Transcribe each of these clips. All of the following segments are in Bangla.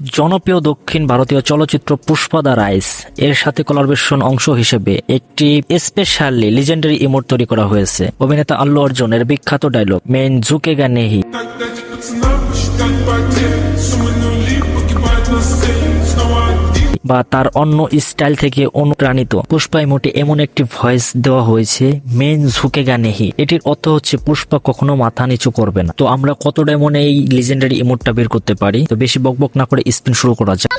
জনপ্রিয় দক্ষিণ ভারতীয় চলচ্চিত্র পুষ্পাদা রাইস এর সাথে কলারবেশন অংশ হিসেবে একটি স্পেশালি লিজেন্ডারি ইমোট তৈরি করা হয়েছে। অভিনেতা আল্লু অর্জুনের বিখ্যাত ডায়লগ মেন জুকে নেহি বা তার অন্য স্টাইল থেকে অনুপ্রাণিত। পুষ্পাই মোটে এমন একটি ভয়েস দেওয়া হয়েছে, মেন ঝুঁকে গানেহি এটির অর্থ হচ্ছে, পুষ্পা কখনো মাথা নিচু করবে না। তো আমরা কতটা মনে এই লিজেন্ডারি ইমোটটা বের করতে পারি? তো বেশি বক বক না করে স্পিন শুরু করা যায়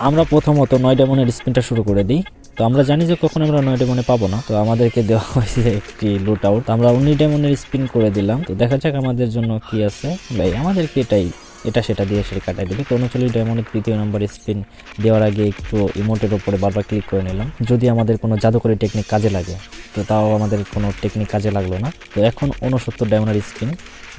আমরা প্রথমত নয় ডেমনের স্পিনটা শুরু করে দিই। তো আমরা জানি যে কখন আমরা নয় ডেমনে পাবো না। তো আমাদেরকে দেওয়া হয়েছে একটি লুট আউট আমরা উনি ডেমনের স্পিন করে দিলাম। তো দেখা যাক আমাদের জন্য কি আছে। ভাই আমাদেরকে এটাই এটা সেটা দিয়ে সেটা কাটাই দেবে তো উনচল্লিশ ডায়মন্ডের তৃতীয় নম্বর স্পিন দেওয়ার আগে একটু ইমোটের ওপরে বারবার ক্লিক করে নিলাম। যদি আমাদের কোনো জাদুকরি টেকনিক কাজে লাগে, তো তাও আমাদের কোনো টেকনিক কাজে লাগল না। তো এখন উনসত্তর ডায়মন্ডের স্পিন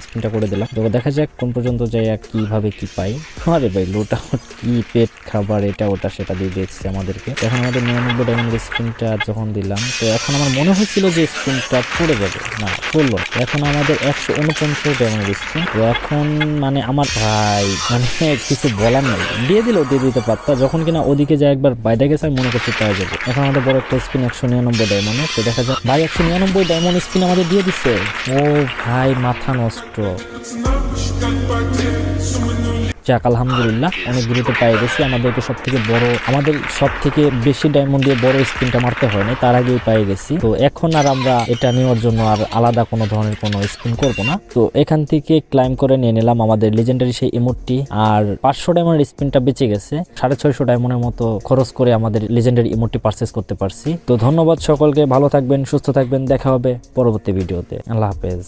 স্পিনটা করে দিলাম। তো দেখা যাক কোন পর্যন্ত যাই আর কীভাবে কি পাই। আরে ভাই লোটা কি পেট খাবার, এটা, ওটা, সেটা দিয়ে দিয়েছে আমাদেরকে। এখন আমাদের নিরানব্বই ডায়মন্ডের স্পিনটা যখন দিলাম, তো এখন আমার মনে হয়েছিল যে স্পিনটা পড়ে যাবে। না, পড়ল এখন আমাদের একশো উনপঞ্চাশ ডায়মন্ডের স্পিন তো এখন মানে আমার ভাই মানে কিছু বলার নেই। দিয়ে দিলেও দিয়ে দিতে পারতা। যখন কিনা ওদিকে যায় একবার বাইরে গেছে, আমি মনে করছি পাওয়া যাবে। এখন আমাদের বড় একটা স্পিন একশো নিরানব্বই ডায়মন্ড তো দেখা যায় ভাই, একশো নিরানব্বই ডায়মন্ড স্পিন আমাদের দিয়ে দিচ্ছে ও ভাই, মাথা নষ্ট। মাত্র যাক, আলহামদুলিল্লাহ, অনেক দ্রুত পাই গেছি। আমাদেরকে সব থেকে বড়, আমাদের সব থেকে বেশি ডায়মন্ড দিয়ে বড় স্পিনটা মারতে হয়নি, তার আগেই পাই গেছি। তো এখন আর আমরা এটা নেওয়ার জন্য আর আলাদা কোনো ধরনের কোনো স্পিন করব না। তো এখান থেকে ক্লাইম করে নিয়ে নিলাম আমাদের লেজেন্ডারি সেই ইমোটটি আর পাঁচশো ডায়মন্ডের স্পিনটা বেঁচে গেছে। সাড়ে ছয়শো ডায়মন্ডের মতো খরচ করে আমাদের লেজেন্ডারি ইমোটটি পারচেস করতে পারছি। তো ধন্যবাদ সকলকে, ভালো থাকবেন, সুস্থ থাকবেন, দেখা হবে পরবর্তী ভিডিওতে আল্লাহ হাফেজ।